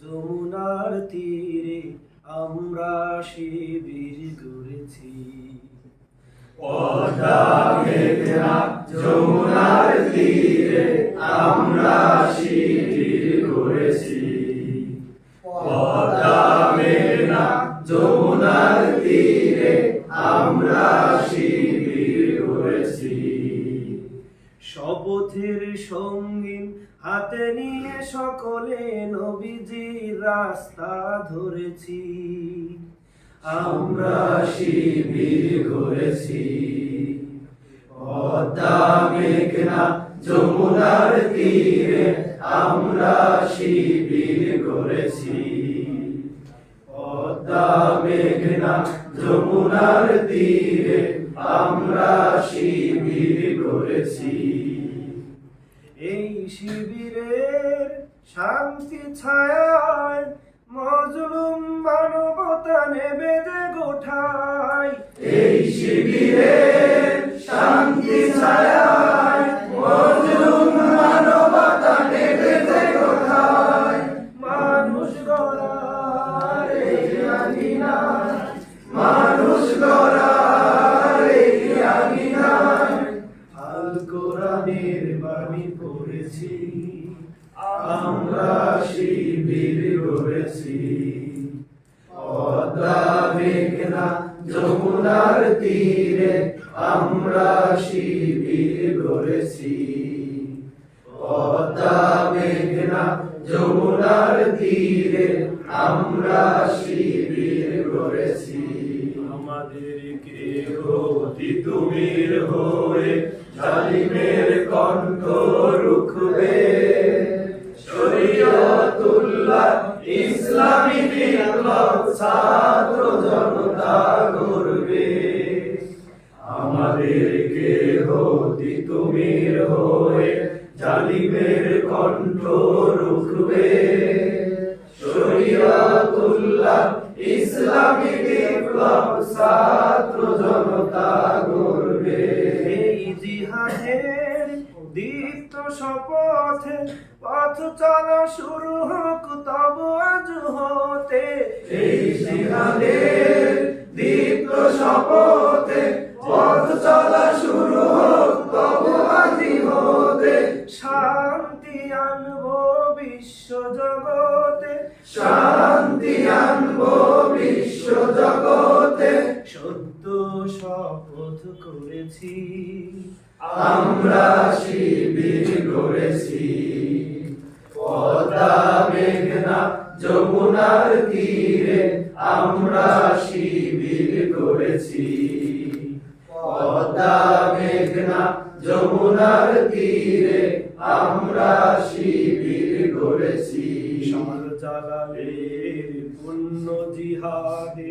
যমুনার তীরে আমরা শিবির মেঘনা যমুনার তীরে আমরা শিবির পদ্মা যমুনার তীরে আমরা শিবির গড়েছি। শপথের সঙ্গীন হাতে নিয়ে সকলে নবীজির রাস্তা ধরেছি। আমরা শিবির পদ্মা মেঘনা যমুনার তীরে আমরা শিবির গড়েছি পদ্মা মেঘনা যমুনার তীরে আমরা শিবির গড়েছি এই শিবিরের শান্তি ছায়ায় মজলুম মানবতা নেবে যে বাণী পড়েছি আমরা শিবির গড়েছি পদ্মা যমুনার তীরে আমরা শিবির গড়েছি পদ্মা মেঘনা যমুনার তীরে আমরা শিবির গড়েছি আমাদেরকে অতি তুমির হয়ে জালিমের কণ্ঠ রুখবে। শরীয়তুল্লাহ ইসলামী বিপ্লব ছাত্র জনতা করবে। আমাদেরকে হতি হয়ে জালিমের কণ্ঠ রুখবে। শরীয়তুল্লাহ ইসলামী বিপ্লব ছাত্র জনতা জিহাদের দীপ্ত শপথে পথ চলা শুরু হোক তব আজ হতে। এই দীপ্ত শপথে পথ চলা শুরু হোক তবু আজি হতে। শান্তি আনব বিশ্ব জগতে। শান্তি আনব শপথ করেছি। আমরা শিবির গড়েছি। পদ্মা মেঘনা যমুনার তীরে আমরা শিবির গড়েছি। পদ্মা মেঘনা যমুনার তীরে আমরা শিবির গড়েছি। শাল জালালের পুণ্য জিহাদে